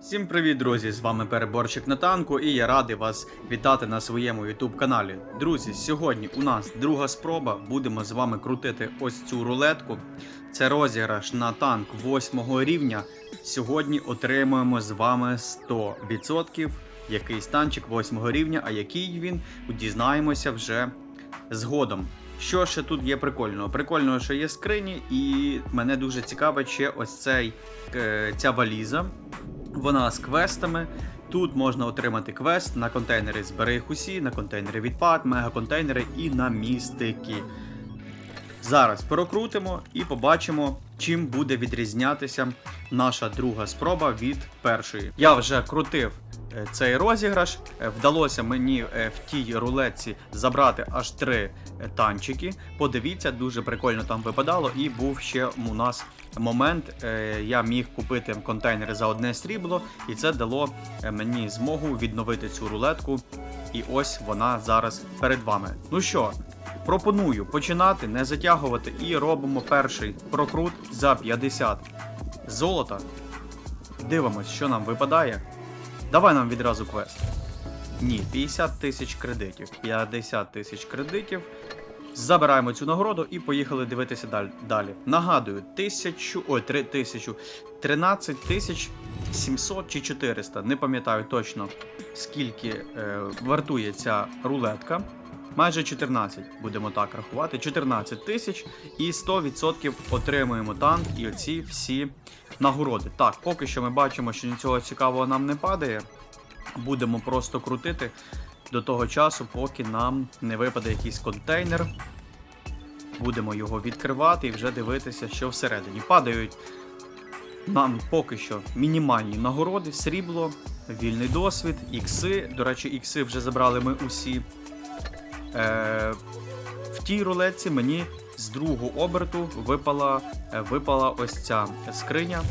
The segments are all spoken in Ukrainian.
Всім привіт, друзі! З вами переборчик на танку, і я радий вас вітати на своєму YouTube каналі. Друзі, сьогодні у нас друга спроба. Будемо з вами крутити ось цю рулетку. Це розіграш на танк 8 рівня. Сьогодні отримуємо з вами 100%. Якийсь танчик 8 рівня, а який він, дізнаємося вже згодом. Що ще тут є прикольного? Прикольного, що є скрині, і мене дуже цікавить ще ось цей, е, ця валіза. Вона з квестами. Тут можна отримати квест на контейнери збери їх усі, на контейнери відпад, мегаконтейнери і на містики. Зараз прокрутимо і побачимо, чим буде відрізнятися наша друга спроба від першої. Я вже крутив е, цей розіграш. Е, Вдалося мені е, в тій рулетці забрати аж три танчики. Подивіться, дуже прикольно там випадало. І був ще у нас момент. е, Я міг купити контейнери за одне срібло, і це дало е, мені змогу відновити цю рулетку. І ось вона зараз перед вами. Ну що, пропоную починати, не затягувати, і робимо перший прокрут за 50 золота. Дивимось, що нам випадає. Давай нам відразу квест. Ні, 50 тисяч кредитів. 50 тисяч кредитів. Забираємо цю нагороду і поїхали дивитися далі. Нагадую, тисячу, ой, три тисячу, 13 тисяч 700 чи 400. Не пам'ятаю точно, скільки е, вартує ця рулетка. Майже 14, будемо так рахувати. 14 тисяч і 100% отримуємо танк і оці всі нагороди. Так, поки що ми бачимо, що нічого цікавого нам не падає. Будемо просто крутити до того часу, поки нам не випаде якийсь контейнер. Будемо його відкривати і вже дивитися, що всередині. Падають нам поки що мінімальні нагороди, срібло, вільний досвід, ікси. До речі, ікси вже забрали ми усі. Е, в тій рулетці мені з другого оберту випала, е, випала ось ця скриня.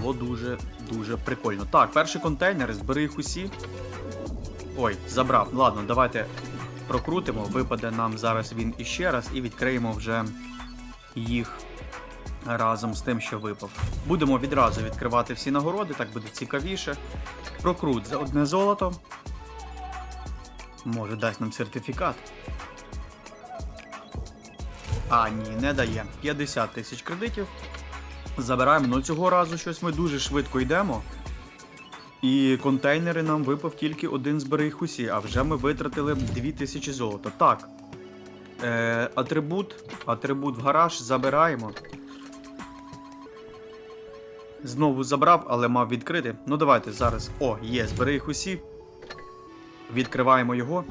Було дуже дуже прикольно. Так, перший контейнер, збери їх усі. Ой, забрав. Ладно, давайте прокрутимо. Випаде нам зараз він іще раз і відкриємо вже їх разом з тим, що випав. Будемо відразу відкривати всі нагороди, так буде цікавіше. Прокрут за одне золото. Може дасть нам сертифікат. А, ні, не дає. 50 тисяч кредитів. Забираємо, ну цього разу щось ми дуже швидко йдемо. І контейнери нам випав тільки один збери їх усі, а вже ми витратили 2000 золота. Так. Е, атрибут. Атрибут в гараж забираємо. Знову забрав, але мав відкрити. Ну давайте зараз. О, є, збери усі. Відкриваємо його.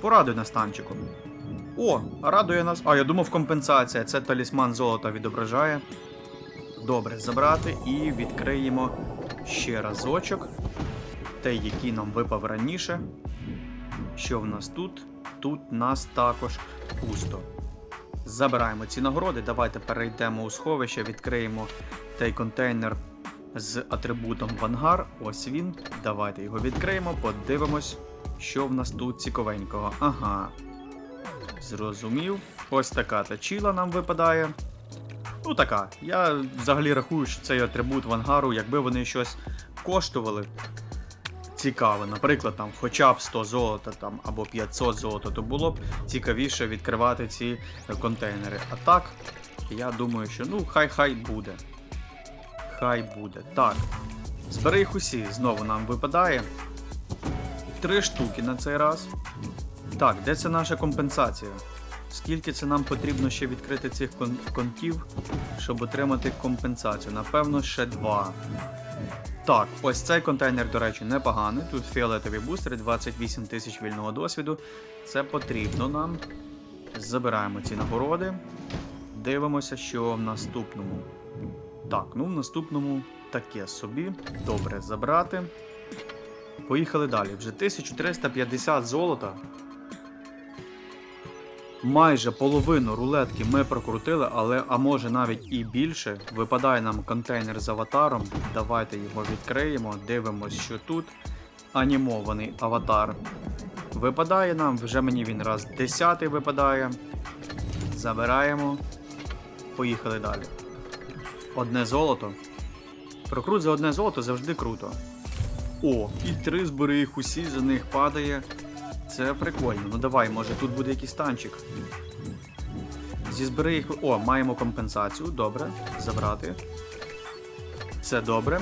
Порадуй нас танчиком. О, радує нас. А, я думав, компенсація. Це талісман золота відображає. Добре, забрати і відкриємо ще разочок. Той, який нам випав раніше. Що в нас тут? Тут нас також пусто. Забираємо ці нагороди. Давайте перейдемо у сховище, відкриємо той контейнер з атрибутом в ангар. Ось він. Давайте його відкриємо, подивимось, що в нас тут цікавенького. Ага. Зрозумів. Ось така тачіла нам випадає. Ну така. Я взагалі рахую, що цей атрибут в ангару, якби вони щось коштували цікаве, наприклад, там хоча б 100 золота там, або 500 золота, то було б цікавіше відкривати ці контейнери. А так, я думаю, що ну хай хай буде. Хай буде. Так. Збери їх усі, знову нам випадає. Три штуки на цей раз. Так, де це наша компенсація? Скільки це нам потрібно ще відкрити цих кон- контів, щоб отримати компенсацію? Напевно, ще два. Так, ось цей контейнер, до речі, непоганий. Тут фіолетові бустери, 28 тисяч вільного досвіду. Це потрібно нам. Забираємо ці нагороди. Дивимося, що в наступному. Так, ну в наступному таке собі. Добре, забрати. Поїхали далі. Вже 1350 золота. Майже половину рулетки ми прокрутили, але а може навіть і більше. Випадає нам контейнер з аватаром. Давайте його відкриємо, дивимось, що тут. Анімований аватар. Випадає нам, вже мені він раз 10 випадає. Забираємо. Поїхали далі. Одне золото. Прокрут за одне золото завжди круто. О, і три збери їх усі, за них падає. Це прикольно. Ну давай, може тут буде якийсь танчик. Зі збери їх. О, маємо компенсацію. Добре. Забрати. Це добре.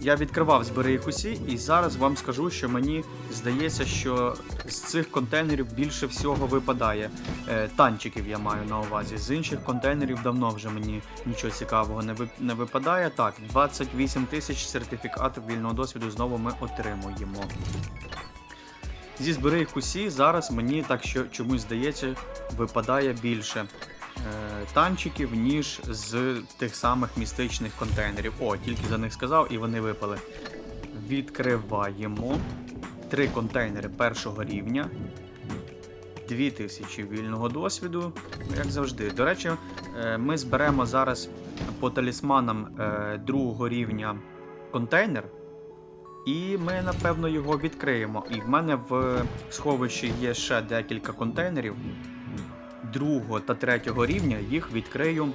Я відкривав збери їх усі, і зараз вам скажу, що мені здається, що з цих контейнерів більше всього випадає. Е, танчиків я маю на увазі. З інших контейнерів давно вже мені нічого цікавого не, ви, не випадає. Так, 28 тисяч сертифікатів вільного досвіду знову ми отримуємо. Зі збери їх усі зараз мені так що чомусь здається випадає більше е, танчиків, ніж з тих самих містичних контейнерів. О, тільки за них сказав і вони випали. Відкриваємо три контейнери першого рівня. 2000 вільного досвіду, як завжди. До речі, е, ми зберемо зараз по талісманам е, другого рівня контейнер. І ми, напевно, його відкриємо. І в мене в сховищі є ще декілька контейнерів другого та третього рівня. Їх відкрию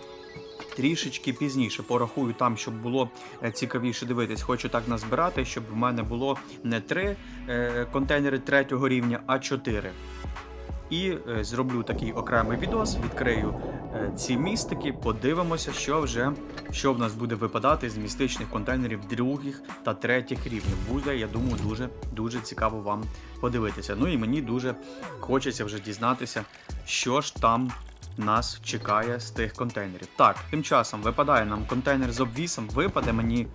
трішечки пізніше. Порахую там, щоб було е, цікавіше дивитись. Хочу так назбирати, щоб в мене було не три е, контейнери третього рівня, а чотири. І е, зроблю такий окремий відос, відкрию ці містики, подивимося, що вже що в нас буде випадати з містичних контейнерів других та третіх рівнів. Буде, я думаю, дуже дуже цікаво вам подивитися. Ну і мені дуже хочеться вже дізнатися, що ж там нас чекає з тих контейнерів. Так, тим часом випадає нам контейнер з обвісом, випаде мені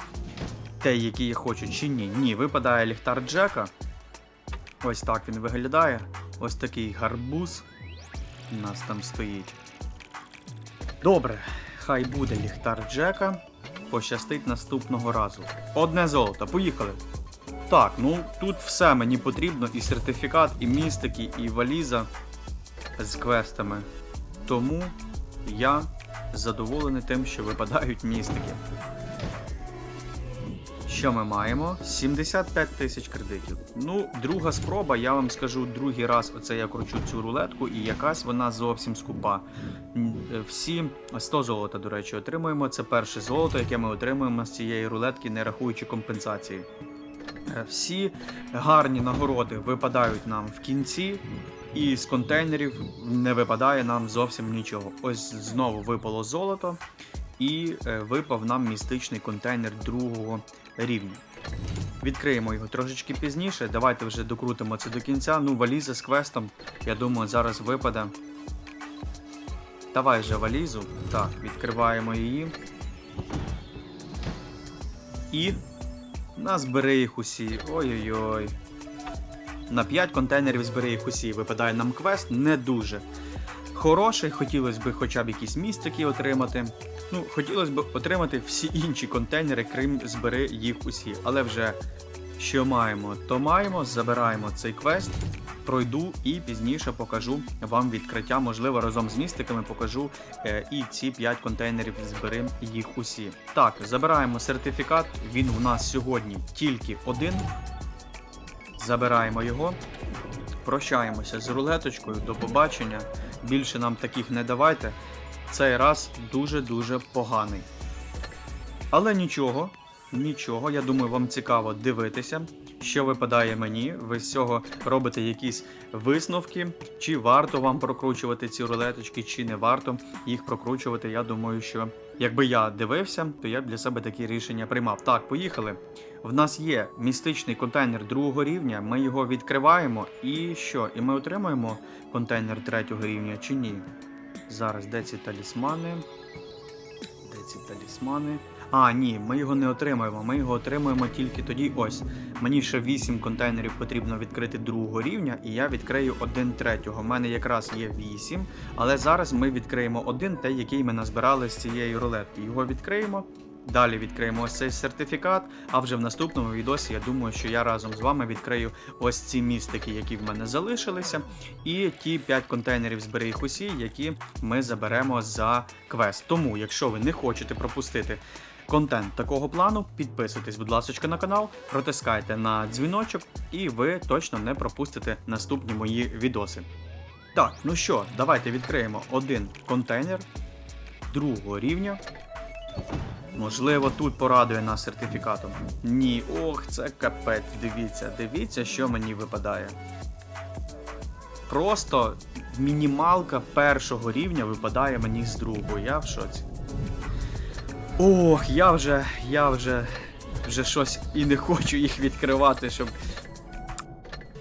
те, який я хочу, чи ні. Ні, випадає ліхтар Джека. Ось так він виглядає. Ось такий гарбуз у нас там стоїть. Добре, хай буде ліхтар Джека. Пощастить наступного разу. Одне золото, поїхали. Так, ну тут все мені потрібно, і сертифікат, і містики, і валіза з квестами. Тому я задоволений тим, що випадають містики. Що ми маємо? 75 тисяч кредитів. Ну, друга спроба, я вам скажу другий раз, оце я кручу цю рулетку, і якась вона зовсім скупа. Е, Всі 100 золота, до речі, отримуємо. Це перше золото, яке ми отримуємо з цієї рулетки, не рахуючи компенсації. Е, Всі гарні нагороди випадають нам в кінці, і з контейнерів не випадає нам зовсім нічого. Ось знову випало золото, і е, випав нам містичний контейнер другого рівня. Відкриємо його трошечки пізніше. Давайте вже докрутимо це до кінця. Ну, валіза з квестом, я думаю, зараз випаде. Давай же валізу. Так, відкриваємо її. І на збери їх усі. Ой-ой-ой. На 5 контейнерів збери їх усі. Випадає нам квест не дуже. Хороший, хотілося б хоча б якісь містики отримати. Ну, хотілося б отримати всі інші контейнери, крім збери їх усі. Але вже що маємо, то маємо. Забираємо цей квест, пройду і пізніше покажу вам відкриття. Можливо, разом з містиками покажу е, і ці 5 контейнерів збери їх усі. Так, забираємо сертифікат. Він у нас сьогодні тільки один. Забираємо його. Прощаємося з рулеточкою. До побачення. Більше нам таких не давайте. Цей раз дуже-дуже поганий. Але нічого, нічого, я думаю, вам цікаво дивитися, що випадає мені. Ви з цього робите якісь висновки, чи варто вам прокручувати ці рулеточки, чи не варто їх прокручувати. Я думаю, що якби я дивився, то я б для себе такі рішення приймав. Так, поїхали. В нас є містичний контейнер другого рівня, ми його відкриваємо і що? І ми отримаємо контейнер третього рівня чи ні? Зараз де ці талісмани? Де ці талісмани? А, ні, ми його не отримаємо. Ми його отримуємо тільки тоді. Ось. Мені ще 8 контейнерів потрібно відкрити другого рівня, і я відкрию один третього. У мене якраз є 8, але зараз ми відкриємо один, той, який ми назбирали з цієї рулетки. Його відкриємо. Далі відкриємо ось цей сертифікат. А вже в наступному відосі я думаю, що я разом з вами відкрию ось ці містики, які в мене залишилися, і ті 5 контейнерів збери їх усі, які ми заберемо за квест. Тому, якщо ви не хочете пропустити контент такого плану, підписуйтесь, будь ласка, на канал, протискайте на дзвіночок, і ви точно не пропустите наступні мої відоси. Так, ну що, давайте відкриємо один контейнер другого рівня. Можливо, тут порадує нас сертифікатом. Ні, ох, це капець. Дивіться, дивіться, що мені випадає. Просто мінімалка першого рівня випадає мені з другого. Я в шоці. Ох, я вже, я вже, вже щось і не хочу їх відкривати, щоб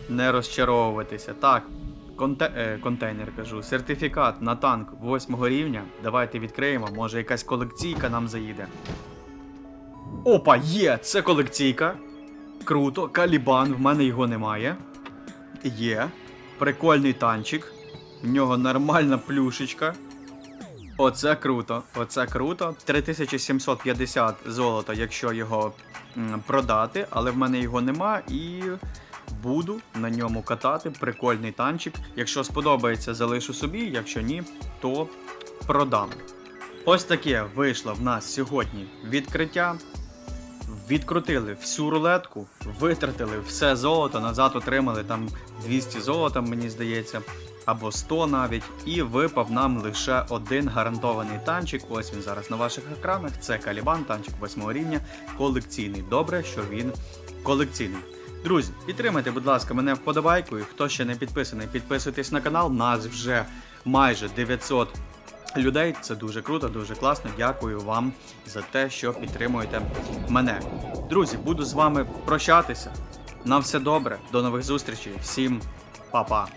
не розчаровуватися. Так, конте, е, контейнер кажу, сертифікат на танк 8 рівня. Давайте відкриємо, може якась колекційка нам заїде. Опа, є! Це колекційка. Круто, калібан, в мене його немає. Є. Прикольний танчик. В нього нормальна плюшечка. Оце круто, оце круто. 3750 золота, якщо його продати, але в мене його нема і буду на ньому катати. Прикольний танчик. Якщо сподобається, залишу собі, якщо ні, то продам. Ось таке вийшло в нас сьогодні відкриття. Відкрутили всю рулетку, витратили все золото, назад отримали там 200 золота, мені здається, або 100 навіть. І випав нам лише один гарантований танчик. Ось він зараз на ваших екранах. Це Калібан, танчик 8 рівня, колекційний. Добре, що він колекційний. Друзі, підтримайте, будь ласка, мене вподобайкою. Хто ще не підписаний, підписуйтесь на канал. Нас вже майже 900 людей. Це дуже круто, дуже класно. Дякую вам за те, що підтримуєте мене. Друзі, буду з вами прощатися. На все добре, до нових зустрічей. Всім па-па.